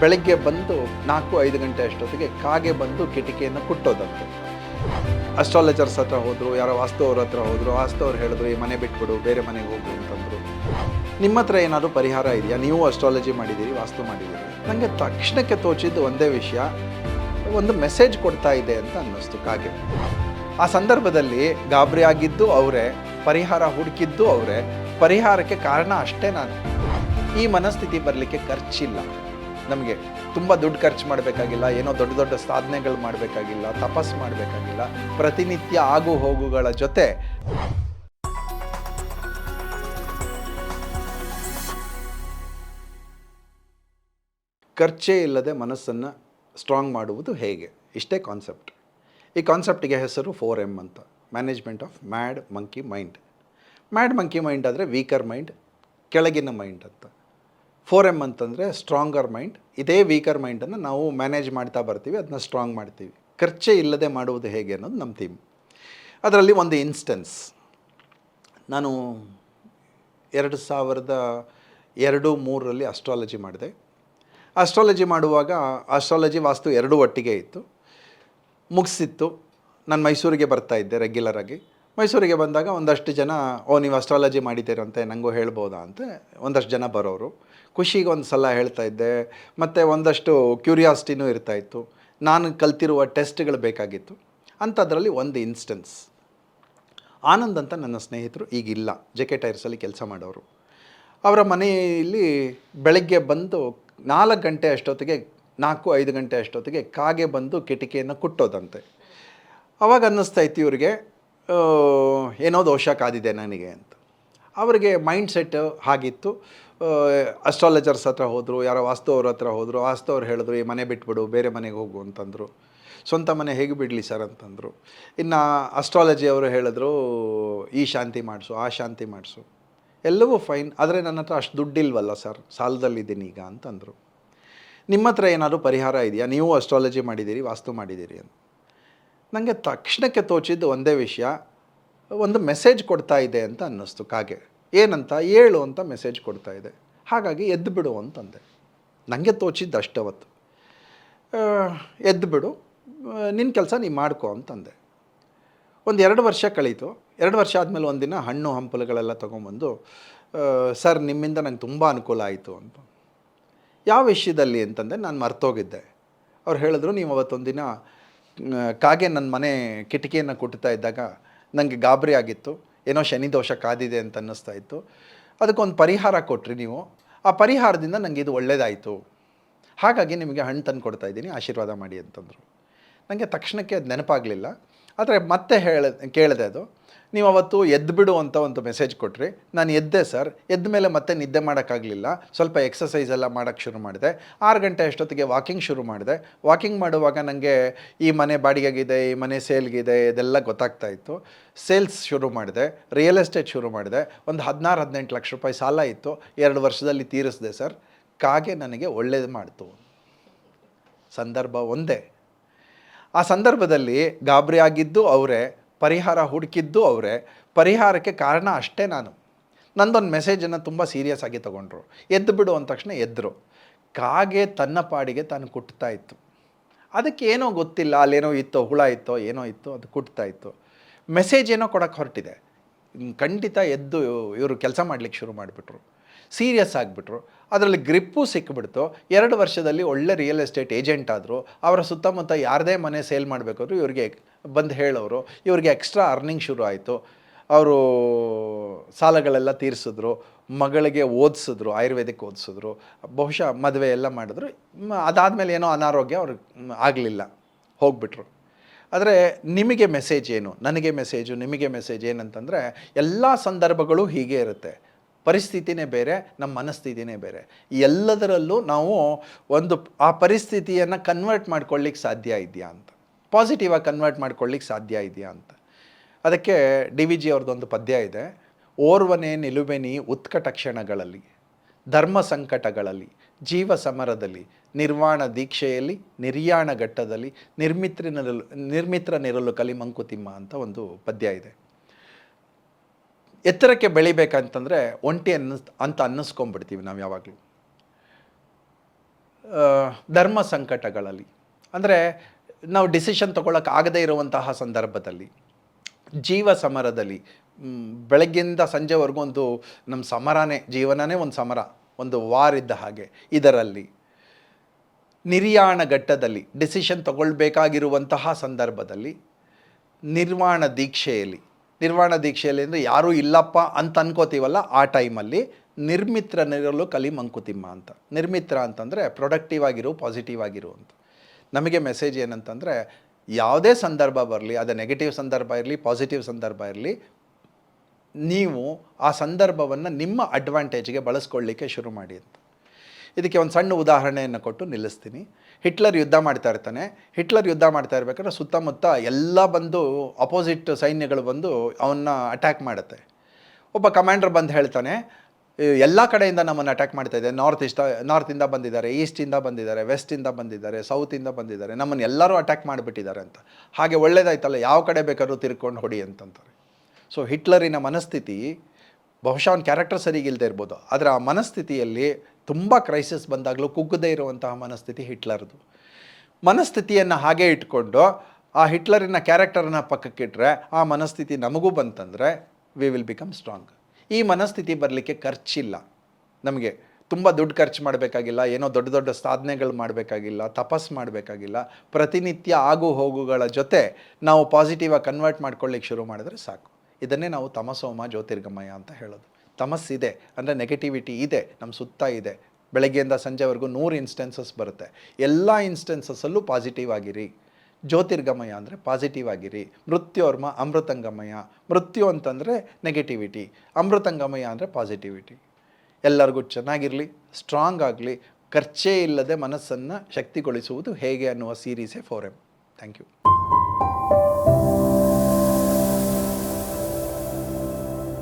ಬೆಳಗ್ಗೆ ಬಂದು ನಾಲ್ಕು ಐದು ಗಂಟೆ ಅಷ್ಟೊತ್ತಿಗೆ ಕಾಗೆ ಬಂದು ಕಿಟಕಿಯನ್ನು ಕುಟ್ಟೋದಂತೆ. ಅಸ್ಟ್ರಾಲಜರ್ಸ್ ಹತ್ರ ಹೋದರು, ಯಾರೋ ವಾಸ್ತು ಅವ್ರ ಹತ್ರ ಹೋದರು ವಾಸ್ತು ಅವ್ರು ಹೇಳಿದ್ರು, ಈ ಮನೆ ಬಿಟ್ಬಿಡು, ಬೇರೆ ಮನೆಗೆ ಹೋಗು ಅಂತಂದರು. ನಿಮ್ಮ ಹತ್ರ ಏನಾದರೂ ಪರಿಹಾರ ಇದೆಯಾ? ನೀವು ಅಸ್ಟ್ರಾಲಜಿ ಮಾಡಿದ್ದೀರಿ, ವಾಸ್ತು ಮಾಡಿದ್ದೀರಿ. ನನಗೆ ತಕ್ಷಣಕ್ಕೆ ತೋಚಿದ್ದು ಒಂದೇ ವಿಷಯ, ಒಂದು ಮೆಸೇಜ್ ಕೊಡ್ತಾ ಇದೆ ಅಂತ ಅನ್ನಿಸ್ತು ಕಾಗೆ. ಆ ಸಂದರ್ಭದಲ್ಲಿ ಗಾಬರಿ ಆಗಿದ್ದು ಅವರೇ, ಪರಿಹಾರ ಹುಡುಕಿದ್ದು ಅವರೇ, ಪರಿಹಾರಕ್ಕೆ ಕಾರಣ ಅಷ್ಟೇ ನಾನು. ಈ ಮನಸ್ಥಿತಿ ಬರಲಿಕ್ಕೆ ಖರ್ಚಿಲ್ಲ. ನಮಗೆ ತುಂಬ ದುಡ್ಡು ಖರ್ಚು ಮಾಡಬೇಕಾಗಿಲ್ಲ, ಏನೋ ದೊಡ್ಡ ದೊಡ್ಡ ಸಾಧನೆಗಳು ಮಾಡಬೇಕಾಗಿಲ್ಲ ತಪಸ್ ಮಾಡಬೇಕಾಗಿಲ್ಲ, ಪ್ರತಿನಿತ್ಯ ಆಗು ಹೋಗುಗಳ ಜೊತೆ ಖರ್ಚೇ ಇಲ್ಲದೆ ಮನಸ್ಸನ್ನು ಸ್ಟ್ರಾಂಗ್ ಮಾಡುವುದು ಹೇಗೆ? ಇಷ್ಟೇ ಕಾನ್ಸೆಪ್ಟ್ ಈ ಕಾನ್ಸೆಪ್ಟಿಗೆ ಹೆಸರು ಫೋರ್ ಎಂ ಅಂತ. Management of mad monkey mind mad monkey mind ಆದರೆ ವೀಕರ್ ಮೈಂಡ್ ಕೆಳಗಿನ ಮೈಂಡ್ ಅಂತ. ಫೋರ್ ಎಂ ಅಂತಂದರೆ ಸ್ಟ್ರಾಂಗರ್ ಮೈಂಡ್ ಇದೇ ವೀಕರ್ ಮೈಂಡನ್ನು ನಾವು ಮ್ಯಾನೇಜ್ ಮಾಡ್ತಾ ಬರ್ತೀವಿ ಅದನ್ನ ಸ್ಟ್ರಾಂಗ್ ಮಾಡ್ತೀವಿ. ಖರ್ಚೆ ಇಲ್ಲದೆ ಮಾಡುವುದು ಹೇಗೆ ಅನ್ನೋದು ನಮ್ಮ ಥೀಮ್ ಅದರಲ್ಲಿ ಒಂದು ಇನ್ಸ್ಟೆನ್ಸ್ ನಾನು ಎರಡು ಸಾವಿರದ ಎರಡು ಮೂರರಲ್ಲಿ ಅಸ್ಟ್ರಾಲಜಿ ಮಾಡಿದೆ. ಅಸ್ಟ್ರಾಲಜಿ ಮಾಡುವಾಗ ಅಸ್ಟ್ರಾಲಜಿ ವಾಸ್ತು ಎರಡೂ ಒಟ್ಟಿಗೆ ಇತ್ತು. ಮುಗಿಸಿತ್ತು. ನಾನು ಮೈಸೂರಿಗೆ ಬರ್ತಾ ಇದ್ದೆ ರೆಗ್ಯುಲರಾಗಿ ಮೈಸೂರಿಗೆ ಬಂದಾಗ ಒಂದಷ್ಟು ಜನ, ಓ, ನೀವು ಅಸ್ಟ್ರಾಲಜಿ ಮಾಡಿದ್ದೀರಂತೆ ನನಗೂ ಹೇಳ್ಬೋದಾ? ಅಂತ ಒಂದಷ್ಟು ಜನ ಬರೋರು. ಖುಷಿಗೆ ಒಂದು ಸಲ ಹೇಳ್ತಾ ಇದ್ದೆ. ಮತ್ತು ಒಂದಷ್ಟು ಕ್ಯೂರಿಯಾಸಿಟಿನೂ ಇರ್ತಾಯಿತ್ತು ನಾನು ಕಲ್ತಿರುವ ಟೆಸ್ಟ್ಗಳು ಬೇಕಾಗಿತ್ತು. ಅಂಥದ್ರಲ್ಲಿ ಒಂದು ಇನ್ಸ್ಟೆನ್ಸ್. ಆನಂದ್ ಅಂತ ನನ್ನ ಸ್ನೇಹಿತರು ಈಗಿಲ್ಲ. ಜೆ ಕೆ ಟೈರ್ಸಲ್ಲಿ ಕೆಲಸ ಮಾಡೋರು. ಅವರ ಮನೆಯಲ್ಲಿ ಬೆಳಗ್ಗೆ ಬಂದು ನಾಲ್ಕು ಗಂಟೆ ಅಷ್ಟೊತ್ತಿಗೆ, ನಾಲ್ಕು, ಐದು ಗಂಟೆ ಅಷ್ಟೊತ್ತಿಗೆ ಕಾಗೆ ಬಂದು ಕಿಟಕಿಯನ್ನು ಕುಟ್ಟೋದಂತೆ. ಅವಾಗ ಅನ್ನಿಸ್ತಾ ಇತ್ತು ಇವ್ರಿಗೆ ಏನೋ ದೋಷ ಕಾದಿದೆ ನನಗೆ ಅಂತ. ಅವರಿಗೆ ಮೈಂಡ್ ಸೆಟ್ ಹಾಗಿತ್ತು. ಅಸ್ಟ್ರಾಲಜರ್ಸ್ ಹತ್ರ ಹೋದರು, ಯಾರೋ ವಾಸ್ತು ಅವ್ರ ಹತ್ರ ಹೋದರು ವಾಸ್ತು ಅವ್ರು ಹೇಳಿದ್ರು, ಈ ಮನೆ ಬಿಟ್ಬಿಡು, ಬೇರೆ ಮನೆಗೆ ಹೋಗು ಅಂತಂದರು. ಸ್ವಂತ ಮನೆ ಹೇಗೆ ಬಿಡಲಿ ಸರ್ ಅಂತಂದರು. ಇನ್ನು ಅಸ್ಟ್ರಾಲಜಿ ಅವರು ಹೇಳಿದ್ರು, ಈ ಶಾಂತಿ ಮಾಡಿಸು, ಆ ಶಾಂತಿ ಮಾಡಿಸು. ಎಲ್ಲವೂ ಫೈನ್ ಆದರೆ ನನ್ನ ಹತ್ರ ಅಷ್ಟು ದುಡ್ಡಿಲ್ವಲ್ಲ ಸರ್, ಸಾಲದಲ್ಲಿದ್ದೀನಿ ಈಗ ಅಂತಂದರು. ನಿಮ್ಮ ಹತ್ರ ಏನಾದರೂ ಪರಿಹಾರ ಇದೆಯಾ? ನೀವು ಅಸ್ಟ್ರಾಲಜಿ ಮಾಡಿದ್ದೀರಿ, ವಾಸ್ತು ಮಾಡಿದ್ದೀರಿ ಅಂತ. ನನಗೆ ತಕ್ಷಣಕ್ಕೆ ತೋಚಿದ್ದು ಒಂದೇ ವಿಷಯ, ಒಂದು ಮೆಸೇಜ್ ಕೊಡ್ತಾ ಇದೆ ಅಂತ ಅನ್ನಿಸ್ತು ಕಾಗೆ. ಏನಂತ? ಹೇಳು ಅಂತ ಮೆಸೇಜ್ ಕೊಡ್ತಾ ಇದೆ. ಹಾಗಾಗಿ ಎದ್ದು ಬಿಡು ಅಂತಂದೆ ನನಗೆ ತೋಚಿದ್ದು ಅಷ್ಟವತ್ತು ಎದ್ದು ಬಿಡು ನಿನ್ನ ಕೆಲಸ ನೀ ಮಾಡ್ಕೊ ಅಂತಂದೆ ಒಂದು ಎರಡು ವರ್ಷ ಕಳೀತು. ಎರಡು ವರ್ಷ ಆದಮೇಲೆ ಒಂದಿನ ಹಣ್ಣು ಹಂಪಲುಗಳೆಲ್ಲ ತೊಗೊಂಬಂದು ಸರ್, ನಿಮ್ಮಿಂದ ನಂಗೆ ತುಂಬ ಅನುಕೂಲ ಆಯಿತು ಅಂತ. ಯಾವ ವಿಷಯದಲ್ಲಿ? ಅಂತಂದರೆ ನಾನು ಮರ್ತೋಗಿದ್ದೆ. ಅವ್ರು ಹೇಳಿದ್ರು, ನೀವು ಅವತ್ತೊಂದಿನ ಕಾಗೆ ನನ್ನ ಮನೆ ಕಿಟಕಿಯನ್ನು ಕುಟ್ತಾ ಇದ್ದಾಗ ನನಗೆ ಗಾಬರಿ ಆಗಿತ್ತು. ಏನೋ ಶನಿ ದೋಷ ಕಾದಿದೆ ಅಂತ ಅನ್ನಿಸ್ತಾ ಇತ್ತು. ಅದಕ್ಕೊಂದು ಪರಿಹಾರ ಕೊಟ್ರಿ ನೀವು. ಆ ಪರಿಹಾರದಿಂದ ನನಗೆ ಇದು ಒಳ್ಳೆಯದಾಯಿತು ಹಾಗಾಗಿ ನಿಮಗೆ ಹಣ್ಣು ತಂದು ಕೊಡ್ತಾ ಇದ್ದೀನಿ, ಆಶೀರ್ವಾದ ಮಾಡಿ ಅಂತಂದರು. ನನಗೆ ತಕ್ಷಣಕ್ಕೆ ಅದು ನೆನಪಾಗಲಿಲ್ಲ. ಆದರೆ ಮತ್ತೆ ಹೇಳ, ಕೇಳಿದೆ ಅದು. ನೀವು ಅವತ್ತು ಎದ್ದು ಬಿಡು ಅಂತ ಒಂದು ಮೆಸೇಜ್ ಕೊಟ್ರಿ. ನಾನು ಎದ್ದೆ ಸರ್ ಎದ್ದ ಮೇಲೆ ಮತ್ತೆ ನಿದ್ದೆ ಮಾಡೋಕ್ಕಾಗಲಿಲ್ಲ. ಸ್ವಲ್ಪ ಎಕ್ಸಸೈಸ್ ಎಲ್ಲ ಮಾಡೋಕ್ಕೆ ಶುರು ಮಾಡಿದೆ. ಆರು ಗಂಟೆ ಅಷ್ಟೊತ್ತಿಗೆ ವಾಕಿಂಗ್ ಶುರು ಮಾಡಿದೆ. ವಾಕಿಂಗ್ ಮಾಡುವಾಗ ನನಗೆ ಈ ಮನೆ ಬಾಡಿಗೆಗಿದೆ, ಈ ಮನೆ ಸೇಲ್ಗಿದೆ, ಇದೆಲ್ಲ ಗೊತ್ತಾಗ್ತಾ ಇತ್ತು. ಸೇಲ್ಸ್ ಶುರು ಮಾಡಿದೆ. ರಿಯಲ್ ಎಸ್ಟೇಟ್ ಶುರು ಮಾಡಿದೆ. ಒಂದು ಹದಿನಾರು, ಹದಿನೆಂಟು ಲಕ್ಷ ರೂಪಾಯಿ ಸಾಲ ಇತ್ತು. ಎರಡು ವರ್ಷದಲ್ಲಿ ತೀರಿಸಿದೆ ಸರ್ ಕಾಗೆ ನನಗೆ ಒಳ್ಳೇದು ಮಾಡ್ತು. ಸಂದರ್ಭ ಒಂದೇ. ಆ ಸಂದರ್ಭದಲ್ಲಿ ಗಾಬರಿ ಆಗಿದ್ದು ಅವರೇ. ಪರಿಹಾರ ಹುಡುಕಿದ್ದು ಅವರೇ. ಪರಿಹಾರಕ್ಕೆ ಕಾರಣ ಅಷ್ಟೇ ನಾನು. ನಂದೊಂದು ಮೆಸೇಜನ್ನು ತುಂಬ ಸೀರಿಯಸ್ ಆಗಿ ತೊಗೊಂಡ್ರು. ಎದ್ದು ಬಿಡು ಅಂದ ತಕ್ಷಣ ಎದ್ದರು ಕಾಗೆ ತನ್ನ ಪಾಡಿಗೆ ತಾನು ಕುಟ್ತಾ ಇತ್ತು. ಅದಕ್ಕೆ ಏನೋ ಗೊತ್ತಿಲ್ಲ, ಅಲ್ಲೇನೋ ಇತ್ತೋ, ಹುಳ ಇತ್ತೋ, ಏನೋ ಇತ್ತು ಅದು ಕುಟ್ತಾ ಇತ್ತು. ಮೆಸೇಜ್ ಏನೋ ಕೊಡೋಕ್ಕೆ ಹೊರಟಿದೆ. ಖಂಡಿತ ಎದ್ದು ಇವರು ಕೆಲಸ ಮಾಡಲಿಕ್ಕೆ ಶುರು ಮಾಡಿಬಿಟ್ರು. ಸೀರಿಯಸ್ ಆಗಿಬಿಟ್ರು. ಅದರಲ್ಲಿ ಗ್ರಿಪ್ಪು ಸಿಕ್ಕಿಬಿಡ್ತು ಎರಡು ವರ್ಷದಲ್ಲಿ ಒಳ್ಳೆ ರಿಯಲ್ ಎಸ್ಟೇಟ್ ಏಜೆಂಟ್ ಆದರು. ಅವರ ಸುತ್ತಮುತ್ತ ಯಾರದೇ ಮನೆ ಸೇಲ್ ಮಾಡಬೇಕಾದ್ರು ಇವ್ರಿಗೆ ಬಂದು ಹೇಳೋರು, ಇವ್ರಿಗೆ ಎಕ್ಸ್ಟ್ರಾ ಅರ್ನಿಂಗ್ ಶುರು ಆಯಿತು. ಅವರು ಸಾಲಗಳೆಲ್ಲ ತೀರಿಸಿದ್ರು, ಮಗಳಿಗೆ ಓದಿಸಿದ್ರು, ಆಯುರ್ವೇದಿಕ್ ಓದಿಸಿದ್ರು, ಬಹುಶಃ ಮದುವೆ ಎಲ್ಲ ಮಾಡಿದ್ರು. ಅದಾದಮೇಲೆ ಏನೋ ಅನಾರೋಗ್ಯ ಅವ್ರಿಗೆ ಆಗಲಿಲ್ಲ, ಹೋಗ್ಬಿಟ್ರು. ಆದರೆ ನಿಮಗೆ ಮೆಸೇಜ್ ಏನು? ನನಗೆ ಮೆಸೇಜು ನಿಮಗೆ ಮೆಸೇಜ್ ಏನಂತಂದರೆ, ಎಲ್ಲ ಸಂದರ್ಭಗಳು ಹೀಗೆ ಇರುತ್ತೆ. ಪರಿಸ್ಥಿತಿನೇ ಬೇರೆ, ನಮ್ಮ ಮನಸ್ಥಿತಿನೇ ಬೇರೆ. ಎಲ್ಲದರಲ್ಲೂ ನಾವು ಒಂದು, ಆ ಪರಿಸ್ಥಿತಿಯನ್ನು ಕನ್ವರ್ಟ್ ಮಾಡ್ಕೊಳ್ಳಿಕ್ಕೆ ಸಾಧ್ಯ ಇದೆಯಾ ಅಂತ. ಪಾಸಿಟಿವ್ ಆಗಿ ಕನ್ವರ್ಟ್ ಮಾಡ್ಕೊಳ್ಳಿಕ್ಕೆ ಸಾಧ್ಯ ಇದೆಯಾ ಅಂತ. ಅದಕ್ಕೆ ಡಿ ವಿ ಜಿ ಅವ್ರದ್ದೊಂದು ಪದ್ಯ ಇದೆ. ಓರ್ವನೇ ನಿಲುವೆನಿ ಉತ್ಕಟ ಕ್ಷಣಗಳಲ್ಲಿ, ಧರ್ಮ ಸಂಕಟಗಳಲ್ಲಿ, ಜೀವ ಸಮರದಲ್ಲಿ, ನಿರ್ವಾಣ ದೀಕ್ಷೆಯಲ್ಲಿ, ನಿರ್ಯಾಣ ಘಟ್ಟದಲ್ಲಿ ನಿರ್ಮಿತ್ರನಿರಲು ನಿರ್ಮಿತ್ರನಿರಲು ಕಲಿ ಮಂಕುತಿಮ್ಮ ಅಂತ ಒಂದು ಪದ್ಯ ಇದೆ. ಎತ್ತರಕ್ಕೆ ಬೆಳಿಬೇಕಂತಂದರೆ ಒಂಟಿ ಅನ್ನಿಸ್, ಅಂತ ಅನ್ನಿಸ್ಕೊಂಬಿಡ್ತೀವಿ ನಾವು ಯಾವಾಗಲೂ. ಧರ್ಮ ಸಂಕಟಗಳಲ್ಲಿ. ಅಂದರೆ ನಾವು ಡಿಸಿಷನ್ ತೊಗೊಳಕ್ಕೆ ಆಗದೇ ಇರುವಂತಹ ಸಂದರ್ಭದಲ್ಲಿ, ಜೀವ ಸಮರದಲ್ಲಿ ಬೆಳಗ್ಗೆಯಿಂದ ಸಂಜೆವರೆಗೂ ಒಂದು ನಮ್ಮ ಸಮರನೇ, ಜೀವನನೇ ಒಂದು ಸಮರ, ಒಂದು ವಾರ್ ಇದ್ದ ಹಾಗೆ ಇದರಲ್ಲಿ. ನಿರ್ಯಾಣ ಘಟ್ಟದಲ್ಲಿ ಡಿಸಿಷನ್ ತಗೊಳ್ಬೇಕಾಗಿರುವಂತಹ ಸಂದರ್ಭದಲ್ಲಿ ನಿರ್ವಾಣ ದೀಕ್ಷೆಯಲ್ಲಿ ನಿರ್ವಾಣ ದೀಕ್ಷೆಯಲ್ಲಿ ಅಂದರೆ ಯಾರೂ ಇಲ್ಲಪ್ಪ ಅಂತ ಅನ್ಕೋತೀವಲ್ಲ, ಆ ಟೈಮಲ್ಲಿ ನಿರ್ಮಿತ್ರನಿರಲು ಕಲಿ ಮಂಕುತಿಮ್ಮ ಅಂತ. ನಿರ್ಮಿತ್ರ ಅಂತಂದರೆ ಪ್ರೊಡಕ್ಟಿವ್ ಆಗಿರು ಪಾಸಿಟಿವ್ ಆಗಿರು ಅಂತ. ನಮಗೆ ಮೆಸೇಜ್ ಏನಂತಂದರೆ, ಯಾವುದೇ ಸಂದರ್ಭ ಬರಲಿ, ಅದು ನೆಗೆಟಿವ್ ಸಂದರ್ಭ ಇರಲಿ ಪಾಸಿಟಿವ್ ಸಂದರ್ಭ ಇರಲಿ, ನೀವು ಆ ಸಂದರ್ಭವನ್ನು ನಿಮ್ಮ ಅಡ್ವಾಂಟೇಜ್ಗೆ ಬಳಸ್ಕೊಳ್ಳಿಕ್ಕೆ ಶುರು ಮಾಡಿ ಅಂತ. ಇದಕ್ಕೆ ಒಂದು ಸಣ್ಣ ಉದಾಹರಣೆಯನ್ನು ಕೊಟ್ಟು ನಿಲ್ಲಿಸ್ತೀನಿ. ಹಿಟ್ಲರ್ ಯುದ್ಧ ಮಾಡ್ತಾ ಇರ್ತಾನೆ. ಹಿಟ್ಲರ್ ಯುದ್ಧ ಮಾಡ್ತಾ ಇರ್ಬೇಕಾದ್ರೆ ಸುತ್ತಮುತ್ತ ಎಲ್ಲ ಬಂದು ಅಪೋಸಿಟ್ ಸೈನ್ಯಗಳು ಬಂದು ಅವನ್ನ ಅಟ್ಯಾಕ್ ಮಾಡುತ್ತೆ. ಒಬ್ಬ ಕಮಾಂಡರ್ ಬಂದು ಹೇಳ್ತಾನೆ ಎಲ್ಲ ಕಡೆಯಿಂದ ನಮ್ಮನ್ನು ಅಟ್ಯಾಕ್ ಮಾಡ್ತಾ ಇದೆ. ನಾರ್ತ್ ಈಸ್ಟ್ ನಾರ್ತಿಂದ ಬಂದಿದ್ದಾರೆ ಈಸ್ಟಿಂದ ಬಂದಿದ್ದಾರೆ ವೆಸ್ಟಿಂದ ಬಂದಿದ್ದಾರೆ ಸೌತಿಂದ ಬಂದಿದ್ದಾರೆ. ನಮ್ಮನ್ನು ಎಲ್ಲರೂ ಅಟ್ಯಾಕ್ ಮಾಡಿಬಿಟ್ಟಿದ್ದಾರೆ ಅಂತ. ಹಾಗೆ ಒಳ್ಳೇದಾಯ್ತಲ್ಲ, ಯಾವ ಕಡೆ ಬೇಕಾದ್ರೂ ತಿರ್ಕೊಂಡು ಹೊಡಿ ಅಂತಂತಾರೆ. ಸೊ ಹಿಟ್ಲರಿನ ಮನಸ್ಥಿತಿ, ಬಹುಶಃ ಅವ್ನ ಕ್ಯಾರೆಕ್ಟರ್ ಸರಿಗಿಲ್ಲದೆ ಇರ್ಬೋದು. ಆದರೆ ಆ ಮನಸ್ಥಿತಿಯಲ್ಲಿ ತುಂಬ ಕ್ರೈಸಿಸ್ ಬಂದಾಗಲೂ ಕುಗ್ಗದೇ ಇರುವಂತಹ ಮನಸ್ಥಿತಿ ಹಿಟ್ಲರ್ದು. ಮನಸ್ಥಿತಿಯನ್ನು ಹಾಗೆ ಇಟ್ಕೊಂಡು ಆ ಹಿಟ್ಲರಿನ ಕ್ಯಾರೆಕ್ಟರನ್ನ ಪಕ್ಕಕ್ಕಿಟ್ಟರೆ ಆ ಮನಸ್ಥಿತಿ ನಮಗೂ ಬಂತಂದರೆ ವಿ ವಿಲ್ ಬಿಕಮ್ ಸ್ಟ್ರಾಂಗ್ ಈ ಮನಸ್ಥಿತಿ ಬರಲಿಕ್ಕೆ ಖರ್ಚಿಲ್ಲ. ನಮಗೆ ತುಂಬ ದುಡ್ಡು ಖರ್ಚು ಮಾಡಬೇಕಾಗಿಲ್ಲ, ಏನೋ ದೊಡ್ಡ ದೊಡ್ಡ ಸಾಧನೆಗಳು ಮಾಡಬೇಕಾಗಿಲ್ಲ, ತಪಸ್ ಮಾಡಬೇಕಾಗಿಲ್ಲ, ಪ್ರತಿನಿತ್ಯ ಆಗು ಹೋಗುಗಳ ಜೊತೆ ನಾವು ಪಾಸಿಟಿವಾಗಿ ಕನ್ವರ್ಟ್ ಮಾಡ್ಕೊಳ್ಳಿಕ್ಕೆ ಶುರು ಮಾಡಿದ್ರೆ ಸಾಕು. ಇದನ್ನೇ ನಾವು ತಮಸೋಮ ಜ್ಯೋತಿರ್ಗಮಯ ಅಂತ ಹೇಳೋದು. ತಮಸ್ಸಿದೆ ಅಂದರೆ ನೆಗೆಟಿವಿಟಿ ಇದೆ ನಮ್ಮ ಸುತ್ತ ಇದೆ. ಬೆಳಗ್ಗೆಯಿಂದ ಸಂಜೆವರೆಗೂ ನೂರು ಇನ್ಸ್ಟೆನ್ಸಸ್ ಬರುತ್ತೆ. ಎಲ್ಲ ಇನ್ಸ್ಟೆನ್ಸಸ್ಸಲ್ಲೂ ಪಾಸಿಟಿವ್ ಆಗಿರಿ. ಜ್ಯೋತಿರ್ಗಮಯ ಅಂದರೆ ಪಾಸಿಟಿವ್ ಆಗಿರಿ. ಮೃತ್ಯೋರ್ಮ ಅಮೃತಂಗಮಯ. ಮೃತ್ಯು ಅಂತಂದರೆ ನೆಗೆಟಿವಿಟಿ ಅಮೃತಂಗಮಯ ಅಂದರೆ ಪಾಸಿಟಿವಿಟಿ ಎಲ್ಲರಿಗೂ ಚೆನ್ನಾಗಿರಲಿ ಸ್ಟ್ರಾಂಗ್ ಆಗಲಿ, ಖರ್ಚೇ ಇಲ್ಲದೆ ಮನಸ್ಸನ್ನು ಶಕ್ತಿಗೊಳಿಸುವುದು ಹೇಗೆ ಅನ್ನುವ ಸೀರೀಸೇ ಫೋರ್ ಎಂ ಥ್ಯಾಂಕ್ ಯು